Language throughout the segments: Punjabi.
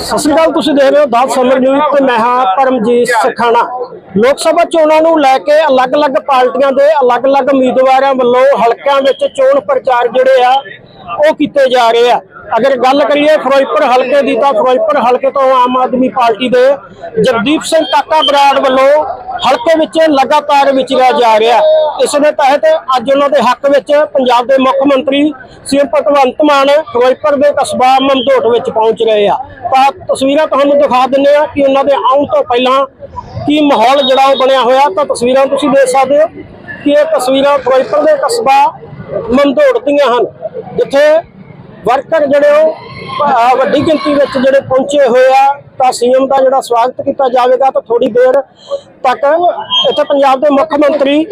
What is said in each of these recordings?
ਸਤਿ ਸ਼੍ਰੀ ਅਕਾਲ, ਤੁਸੀਂ ਦੇਖ ਰਹੇ ਹੋ ਦਾਤ ਸਮਰ ਨਿਊਜ਼ ਤੇ ਮੈਂ ਹਾਂ ਪਰਮਜੀਤ ਸਖਾਣਾ। ਲੋਕ ਸਭਾ ਚੋਣਾਂ ਨੂੰ ਲੈ ਕੇ ਅਲੱਗ-ਅਲੱਗ ਪਾਰਟੀਆਂ ਦੇ ਅਲੱਗ-ਅਲੱਗ ਉਮੀਦਵਾਰਾਂ ਵੱਲੋਂ ਹਲਕਿਆਂ ਵਿੱਚ ਚੋਣ ਪ੍ਰਚਾਰ ਜਿਹੜੇ ਆ, ਉਹ ਕੀਤੇ ਜਾ ਰਹੇ ਆ। ਅਗਰ ਗੱਲ ਕਰੀਏ ਫਿਰੋਜ਼ਪੁਰ ਹਲਕੇ ਦੀ, ਤਾਂ ਫਿਰੋਜ਼ਪੁਰ ਹਲਕੇ ਤੋਂ ਆਮ ਆਦਮੀ ਪਾਰਟੀ ਦੇ ਜਗਦੀਪ ਸਿੰਘ ਕਾਕਾ ਬਰਾੜ ਵੱਲੋਂ ਹਲਕੇ ਵਿੱਚ ਲਗਾਤਾਰ ਵਿਚਰਿਆ ਜਾ ਰਿਹਾ। ਇਸ ਦੇ ਤਹਿਤ ਅੱਜ ਉਹਨਾਂ ਦੇ ਹੱਕ ਵਿੱਚ ਪੰਜਾਬ ਦੇ ਮੁੱਖ ਮੰਤਰੀ ਸੀਐਮ ਭਗਵੰਤ ਮਾਨ ਫਿਰੋਜ਼ਪੁਰ ਦੇ ਕਸਬਾ ਮਮਦੋਟ ਵਿੱਚ ਪਹੁੰਚ ਰਹੇ ਆ। ਤਾਂ ਤਸਵੀਰਾਂ ਤੁਹਾਨੂੰ ਦਿਖਾ ਦਿੰਨੇ ਆ ਕਿ ਉਹਨਾਂ ਦੇ ਆਉਣ ਤੋਂ ਪਹਿਲਾਂ ਕੀ ਮਾਹੌਲ ਜਿਹੜਾ ਉਹ ਬਣਿਆ ਹੋਇਆ, ਤਾਂ ਤਸਵੀਰਾਂ ਤੁਸੀਂ ਦੇਖ ਸਕਦੇ ਹੋ ਕਿ ਇਹ ਤਸਵੀਰਾਂ ਫਿਰੋਜ਼ਪੁਰ ਦੇ ਕਸਬਾ ਮਮਦੋਟ ਦੀਆਂ ਹਨ, ਜਿੱਥੇ ਵਰਕਰ ਜਿਹੜੇ ਉਹ ਵੱਡੀ ਗਿਣਤੀ ਵਿੱਚ ਜਿਹੜੇ ਪਹੁੰਚੇ ਹੋਏ ਆ, ਤਾਂ ਸੀਐਮ ਦਾ ਜਿਹੜਾ ਸਵਾਗਤ ਕੀਤਾ ਜਾਵੇਗਾ, ਤਾਂ ਥੋੜੀ ਦੇਰ ਤੱਕ ਇੱਥੇ ਪੰਜਾਬ ਦੇ ਮੁੱਖ ਮੰਤਰੀ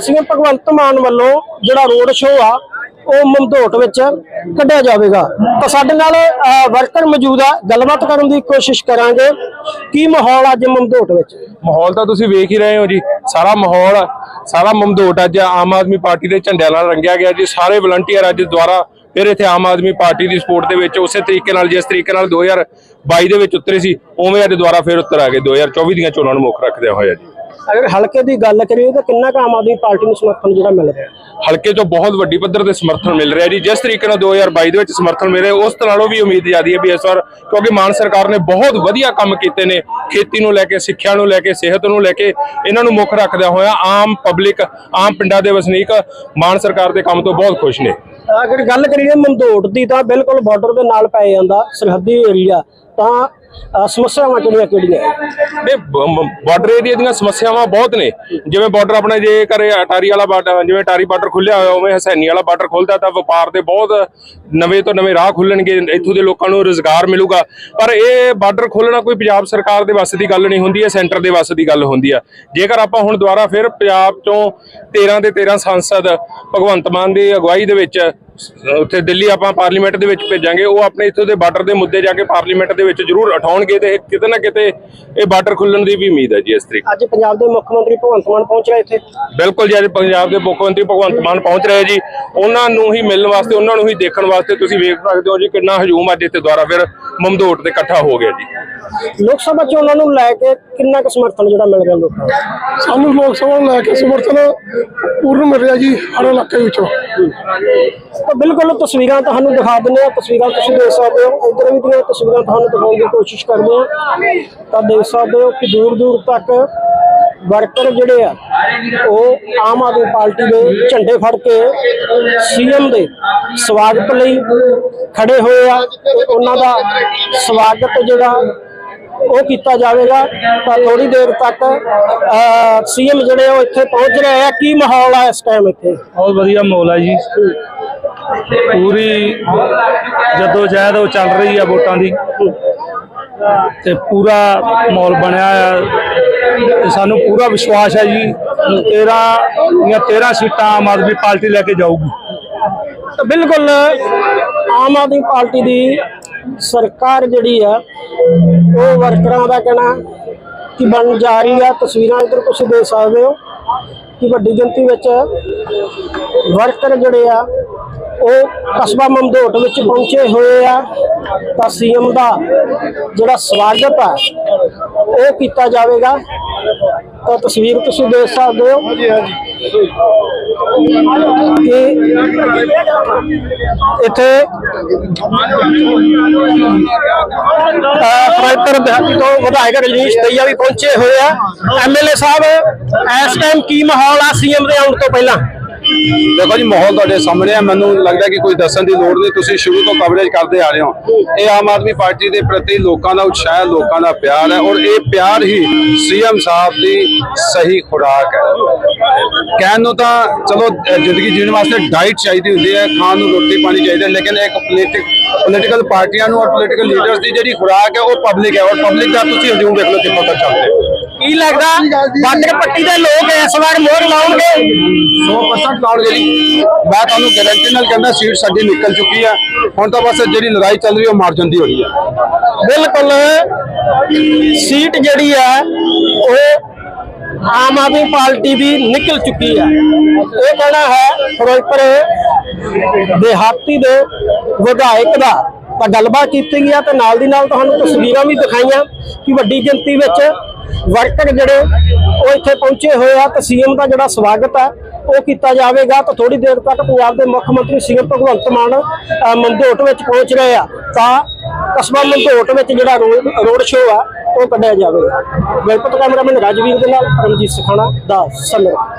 ਸੀਐਮ ਭਗਵੰਤ ਮਾਨ ਵੱਲੋਂ ਜਿਹੜਾ ਰੋਡ ਸ਼ੋਅ ਆ, ਉਹ ਮਮਦੋਟ ਵਿੱਚ ਕੱਢਿਆ ਜਾਵੇਗਾ। ਤਾਂ ਸਾਡੇ ਨਾਲ ਵਰਕਰ ਮੌਜੂਦ ਆ, ਗੱਲਬਾਤ ਕਰਨ ਦੀ ਕੋਸ਼ਿਸ਼ ਕਰਾਂਗੇ। ਕੀ ਮਾਹੌਲ ਅੱਜ ਮਮਦੋਟ ਵਿੱਚ? ਮਾਹੌਲ ਤਾਂ ਤੁਸੀਂ ਵੇਖ ਹੀ ਰਹੇ ਹੋ ਜੀ। ਸਾਰਾ ਮਾਹੌਲ ਸਾਰਾ ਮਮਦੋਟ ਅੱਜ ਆਮ ਆਦਮੀ ਪਾਰਟੀ ਦੇ ਝੰਡਿਆਂ ਨਾਲ ਰੰਗਿਆ ਗਿਆ ਜੀ। ਸਾਰੇ ਵਲੰਟੀਅਰ ਅੱਜ ਦੁਆਰਾ ਫਿਰ ਇੱਥੇ ਆਮ ਆਦਮੀ ਪਾਰਟੀ ਦੀ ਸਪੋਰਟ ਦੇ ਵਿੱਚ ਉਸੇ ਤਰੀਕੇ ਨਾਲ ਜਿਸ ਤਰੀਕੇ ਨਾਲ 2022 ਦੇ ਵਿੱਚ ਉਤਰੇ ਸੀ ਉਵੇਂ ਅੱਜ ਦੁਆਰਾ ਫਿਰ ਉਤਰ ਆ ਗਏ। 2024 ਦੀਆਂ ਚੋਣਾਂ ਨੂੰ ਮੁੱਖ ਰੱਖਦਿਆਂ ਹੋਇਆ ਜੀ। ਅਗਰ ਹਲਕੇ ਦੀ ਗੱਲ ਕਰੀਏ ਤਾਂ ਕਿੰਨਾ ਕੁ ਆਮ ਆਦਮੀ ਪਾਰਟੀ ਨੂੰ ਸਮਰਥਨ ਜਿਹੜਾ ਮਿਲ ਰਿਹਾ? ਹਲਕੇ ਤੋਂ ਬਹੁਤ ਵੱਡੀ ਪੱਧਰ ਤੇ ਸਮਰਥਨ ਮਿਲ ਰਿਹਾ ਜੀ। ਜਿਸ ਤਰੀਕੇ ਨਾਲ 2022 ਦੇ ਵਿੱਚ ਸਮਰਥਨ ਮਿਲ ਰਿਹਾ, ਉਸ ਨਾਲੋਂ ਵੀ ਉਮੀਦ ਜ਼ਿਆਦੀ ਹੈ ਵੀ ਇਸ ਵਾਰ, ਕਿਉਂਕਿ ਮਾਨ ਸਰਕਾਰ ਨੇ ਬਹੁਤ ਵਧੀਆ ਕੰਮ ਕੀਤੇ ਨੇ, ਖੇਤੀ ਨੂੰ ਲੈ ਕੇ, ਸਿੱਖਿਆ ਨੂੰ ਲੈ ਕੇ, ਸਿਹਤ ਨੂੰ ਲੈ ਕੇ, ਇਹਨਾਂ ਨੂੰ ਮੁੱਖ ਰੱਖਦਿਆਂ ਹੋਇਆ ਆਮ ਪਬਲਿਕ, ਆਮ ਪਿੰਡਾਂ ਦੇ ਵਸਨੀਕ ਮਾਨ ਸਰਕਾਰ ਦੇ ਕੰਮ ਤੋਂ ਬਹੁਤ ਖੁਸ਼ ਨੇ। ਅਗਰ ਗੱਲ ਕਰੀਏ ਮੰਦੋੜ ਦੀ ਤਾਂ ਬਿਲਕੁਲ ਬਾਰਡਰ ਦੇ ਨਾਲ ਪੈ ਜਾਂਦਾ ਸਰਹੱਦੀ ਏਰੀਆ ਤਾਂ ਸਮੱਸਿਆਵਾਂ ਕਿਹੜੀਆਂ ਕਿਹੜੀਆਂ? ਹੈ? ਨੇ ਬਾਰਡਰ ਏਰੀਆ ਦੀਆਂ ਸਮੱਸਿਆਵਾਂ ਬਹੁਤ ਨੇ। ਜਿਵੇਂ ਬਾਰਡਰ ਆਪਣੇ ਜੇ ਕਰੇ ਅਟਾਰੀ ਵਾਲਾ ਬਾਰਡਰ ਜਿਵੇਂ ਅਟਾਰੀ ਬਾਰਡਰ ਖੁੱਲਿਆ ਹੋਇਆ, ਉਵੇਂ ਹਸੈਨੀ ਵਾਲਾ ਬਾਰਡਰ ਖੁੱਲਦਾ, ਤਾਂ ਵਪਾਰ ਦੇ ਬਹੁਤ ਨਵੇਂ ਤੋਂ ਨਵੇਂ ਰਾਹ ਖੁੱਲਣਗੇ, ਇੱਥੋਂ ਦੇ ਲੋਕਾਂ ਨੂੰ ਰੋਜ਼ਗਾਰ ਮਿਲੂਗਾ। ਪਰ ਇਹ ਬਾਰਡਰ ਖੋਲਣਾ ਕੋਈ ਪੰਜਾਬ ਸਰਕਾਰ ਦੇ ਵੱਸ ਦੀ ਗੱਲ ਨਹੀਂ ਹੁੰਦੀ ਹੈ ਸੈਂਟਰ ਦੇ ਵੱਸ ਦੀ ਗੱਲ ਹੁੰਦੀ ਆ। ਜੇਕਰ ਆਪਾਂ ਹੁਣ ਦੁਬਾਰਾ ਫਿਰ ਪੰਜਾਬ ਚੋਂ 13 ਦੇ 13 ਸੰਸਦ ਭਗਵੰਤ ਮਾਨ ਦੀ ਅਗਵਾਈ ਦੇ ਵਿੱਚ ਉੱਥੇ ਦਿੱਲੀ ਆਪਾਂ ਪਾਰਲੀਮੈਂਟ ਦੇ ਵਿੱਚ ਭੇਜਾਂਗੇ। ਉਹ ਆਪਣੇ ਇੱਥੋਂ ਦੇ ਬਾਰਡਰ ਦੇ ਮੁੱਦੇ ਜਾ ਕੇ ਪਾਰਲੀਮੈਂਟ ਦੇ ਵਿੱਚ ਜ਼ਰੂਰ ਉਠਾਉਣਗੇ ਤੇ ਕਿਤੇ ਨਾ ਕਿਤੇ ਇਹ ਬਾਰਡਰ ਖੁੱਲਣ ਦੀ ਵੀ ਉਮੀਦ ਹੈ ਜੀ ਇਸ ਤਰੀਕੇ ਅੱਜ ਪੰਜਾਬ ਦੇ ਮੁੱਖ ਮੰਤਰੀ ਭਗਵੰਤ ਮਾਨ ਪਹੁੰਚ ਰਹੇ ਇੱਥੇ? ਬਿਲਕੁਲ ਜੀ ਅੱਜ ਪੰਜਾਬ ਦੇ ਮੁੱਖ ਮੰਤਰੀ ਭਗਵੰਤ ਮਾਨ ਪਹੁੰਚ ਰਹੇ ਜੀ। ਉਹਨਾਂ ਨੂੰ ਹੀ ਮਿਲਣ ਵਾਸਤੇ ਉਹਨਾਂ ਨੂੰ ਹੀ ਦੇਖਣ ਵਾਸਤੇ ਤੁਸੀਂ ਵੇਖ ਸਕਦੇ ਹੋ ਜੀ ਕਿੰਨਾ ਹਜੂਮ ਅੱਜ ਇੱਥੇ ਦੁਆਰਾ ਫਿਰ ਮਮਦੋਟ ਤੇ ਇਕੱਠਾ ਹੋ ਗਿਆ ਜੀ। ਲੋਕ ਸਭਾ ਚੋਣਾਂ ਨੂੰ ਲੈ ਕੇ ਕਿੰਨਾ ਕੁ ਸਮਰਥਨ ਜਿਹੜਾ ਮਿਲ ਰਿਹਾ ਲੋਕਾਂ ਨੂੰ? ਸਾਨੂੰ ਲੋਕ ਸਭਾ ਨੂੰ ਲੈ ਕੇ ਸਮਰਥਨ ਪੂਰਨ ਮਿਲ ਰਿਹਾ ਜੀ ਹਰ ਇਲਾਕੇ ਵਿੱਚੋਂ। ਤਾਂ ਬਿਲਕੁਲ ਤਸਵੀਰਾਂ ਤੁਹਾਨੂੰ ਦਿਖਾ ਦਿੰਦੇ ਆ ਤਸਵੀਰਾਂ ਤੁਸੀਂ ਦੇਖ ਸਕਦੇ ਹੋ। ਇੱਧਰ ਵੀ ਦੀਆਂ ਤਸਵੀਰਾਂ ਤੁਹਾਨੂੰ ਦਿਖਾਉਣ ਦੀ ਕੋਸ਼ਿਸ਼ ਕਰਦੇ ਆ ਤਾਂ ਦੇਖ ਸਕਦੇ ਹੋ ਕਿ ਦੂਰ ਦੂਰ ਤੱਕ ਵਰਕਰ ਜਿਹੜੇ ਆ ਉਹ ਆਮ ਆਦਮੀ ਪਾਰਟੀ ਦੇ ਝੰਡੇ ਫੜ ਕੇ ਸੀਐਮ ਦੇ ਸਵਾਗਤ ਲਈ ਖੜੇ ਹੋਏ ਆ। ਉਹਨਾਂ ਦਾ ਸਵਾਗਤ ਜਿਹੜਾ ਉਹ ਕੀਤਾ ਜਾਵੇਗਾ। ਤਾਂ ਥੋੜੀ ਦੇਰ ਤੱਕ ਸੀਐਮ ਜਿਹੜੇ ਉਹ ਇੱਥੇ ਪਹੁੰਚ ਰਹੇ ਆ। ਕੀ ਮਾਹੌਲ ਆ ਇਸ ਟਾਈਮ ਇੱਥੇ? ਬਹੁਤ ਵਧੀਆ ਮਾਹੌਲ ਹੈ ਜੀ। ਪੂਰੀ ਜਦੋਂ ਜਹਿਦ ਉਹ ਚੱਲ ਰਹੀ ਆ ਵੋਟਾਂ ਦੀ। ਤੇ ਪੂਰਾ ਮਾਹੌਲ ਬਣਿਆ ਆ। ਤੇ ਸਾਨੂੰ ਪੂਰਾ ਵਿਸ਼ਵਾਸ ਹੈ ਜੀ। 13 ਦੀਆਂ 13 ਸੀਟਾਂ ਆਮ ਆਦਮੀ ਪਾਰਟੀ ਲੈ ਕੇ ਜਾਊਗੀ। ਤਾਂ ਬਿਲਕੁਲ ਆਮ ਆਦਮੀ ਪਾਰਟੀ ਦੀ ਸਰਕਾਰ ਜਿਹੜੀ ਆ ਉਹ ਵਰਕਰਾਂ ਦਾ ਕਹਿਣਾ ਕਿ ਬਣ ਜਾ ਰਹੀ ਆ ਤਸਵੀਰਾਂ, ਇੱਧਰ ਤੁਸੀਂ ਦੇਖ ਸਕਦੇ ਹੋ ਕਿ ਵੱਡੀ ਗਿਣਤੀ ਵਿੱਚ ਵਰਕਰ ਜਿਹੜੇ ਆ, ਉਹ ਕਸਬਾ ਮਮਦੋਟ ਵਿੱਚ ਪਹੁੰਚੇ ਹੋਏ ਆ। ਤਾਂ ਸੀਐਮ ਦਾ ਜਿਹੜਾ ਸਵਾਗਤ ਆ, ਉਹ ਕੀਤਾ ਜਾਵੇਗਾ। ਤਾਂ ਤਸਵੀਰ ਤੁਸੀਂ ਦੇਖ ਸਕਦੇ ਹੋ। ਕਿ ਇੱਥੇ ਫਰਾਈਪਰ ਦਿਹਾਤੀ ਤੋਂ ਵਿਧਾਇਕ ਰਜਨੀਸ਼ ਦਈਆ ਵੀ ਪਹੁੰਚੇ ਹੋਏ ਆ। ਐਮਐਲਏ ਸਾਹਿਬ, ਇਸ ਟਾਈਮ ਕੀ ਮਾਹੌਲ ਆ ਸੀਐਮ ਦੇ ਆਉਣ ਤੋਂ ਪਹਿਲਾਂ? ਦੇਖੋ ਜੀ ਮਾਹੌਲ ਤੁਹਾਡੇ ਸਾਹਮਣੇ ਆ। ਮੈਨੂੰ ਲੱਗਦਾ ਕਿ ਕੋਈ ਦੱਸਣ ਦੀ ਲੋੜ ਨਹੀਂ। ਤੁਸੀਂ ਸ਼ੁਰੂ ਤੋਂ ਕਵਰੇਜ ਕਰਦੇ ਆ ਰਹੇ ਹੋ। ਇਹ ਆਮ ਆਦਮੀ ਪਾਰਟੀ ਦੇ ਪ੍ਰਤੀ ਲੋਕਾਂ ਦਾ ਉਤਸ਼ਾਹ ਹੈ, ਲੋਕਾਂ ਦਾ ਪਿਆਰ ਹੈ ਔਰ ਇਹ ਪਿਆਰ ਹੀ ਸੀਐਮ ਸਾਹਿਬ ਦੀ ਸਹੀ ਖੁਰਾਕ ਹੈ। ਕਹਿਣ ਨੂੰ ਤਾਂ ਚਲੋ ਜ਼ਿੰਦਗੀ ਜੀਣ ਵਾਸਤੇ ਡਾਈਟ ਚਾਹੀਦੀ ਹੁੰਦੀ ਹੈ ਖਾਣ ਨੂੰ ਰੋਟੀ ਪਾਣੀ ਚਾਹੀਦਾ ਲੇਕਿਨ ਇੱਕ ਪੋਲੀਟਿਕ ਪੋਲੀਟੀਕਲ ਪਾਰਟੀਆਂ ਨੂੰ ਔਰ ਪੋਲੀਟੀਕਲ ਲੀਡਰਸ ਦੀ ਜਿਹੜੀ ਖੁਰਾਕ ਹੈ ਉਹ ਪਬਲਿਕ ਹੈ ਔਰ ਪਬਲਿਕ ਦਾ ਤੁਸੀਂ ਹਜੂਮ ਦੇਖ ਲਓ ਕਿੱਥੋਂ ਤੱਕ ਚੱਲਦੇ ਹੋ। ਕੀ ਲੱਗਦਾ? ਬਾਰਡਰ ਪੱਟੀ ਦੇ ਲੋਕ ਇਸ ਵਾਰ ਮੋਹਰ ਲਾਉਣਗੇ? 100% ਲਾਉਣਗੇ ਜੀ। ਮੈਂ ਤੁਹਾਨੂੰ ਗਾਰੰਟੀ ਨਾਲ ਕਹਿੰਦਾ ਸੀਟ ਸਾਡੀ ਨਿਕਲ ਚੁੱਕੀ ਹੈ ਹੁਣ ਤਾਂ ਬਸ ਜਿਹੜੀ ਲੜਾਈ ਚੱਲ ਰਹੀ ਉਹ ਮਾਰਜਨ ਦੀ ਹੋ ਰਹੀ ਹੈ ਬਿਲਕੁਲ। ਸੀਟ ਜਿਹੜੀ ਹੈ ਉਹ ਆਮ ਆਦਮੀ ਪਾਰਟੀ ਦੀ ਨਿਕਲ ਚੁੱਕੀ ਹੈ ਇਹ ਕਹਿਣਾ ਹੈ ਫਿਰੋਜ਼ਪੁਰ ਦੇਹਾਤੀ ਦੇ ਵਿਧਾਇਕ ਦਾ ਤਾਂ ਗੱਲਬਾਤ ਕੀਤੀ ਗਈ ਆ ਤੇ ਨਾਲ ਦੀ ਨਾਲ ਤੁਹਾਨੂੰ ਤਸਵੀਰਾਂ ਵੀ ਦਿਖਾਈਆਂ ਕਿ ਵੱਡੀ ਗਿਣਤੀ ਵਿੱਚ ਵਰਕਰ ਜਿਹੜੇ ਉਹ ਇੱਥੇ ਪਹੁੰਚੇ ਹੋਏ ਆ ਤੇ ਸੀਐਮ ਦਾ ਜਿਹੜਾ ਸਵਾਗਤ ਹੈ ਉਹ ਕੀਤਾ ਜਾਵੇਗਾ ਤਾਂ ਥੋੜੀ ਦੇਰ ਤੱਕ ਪੰਜਾਬ ਦੇ ਮੁੱਖ ਮੰਤਰੀ ਸੀਐਮ ਭਗਵੰਤ ਮਾਨ ਅ, ਮੰਦੋਟ ਵਿੱਚ ਪਹੁੰਚ ਰਹੇ ਆ। ਤਾਂ ਕਸਬਾ ਮੰਦੋਟ ਵਿੱਚ ਜਿਹੜਾ ਰੋਡ ਰੋਡ ਸ਼ੋਅ ਆ ਉਹ ਕੱਢਿਆ ਜਾਵੇਗਾ। ਬਿਲਕੁਲ ਕੈਮਰਾਮੈਨ ਰਾਜਵੀਰ ਦੇ ਨਾਲ ਪਰਮਜੀਤ ਸਖਾਣਾ ਦਾ ਸਮੇਂ।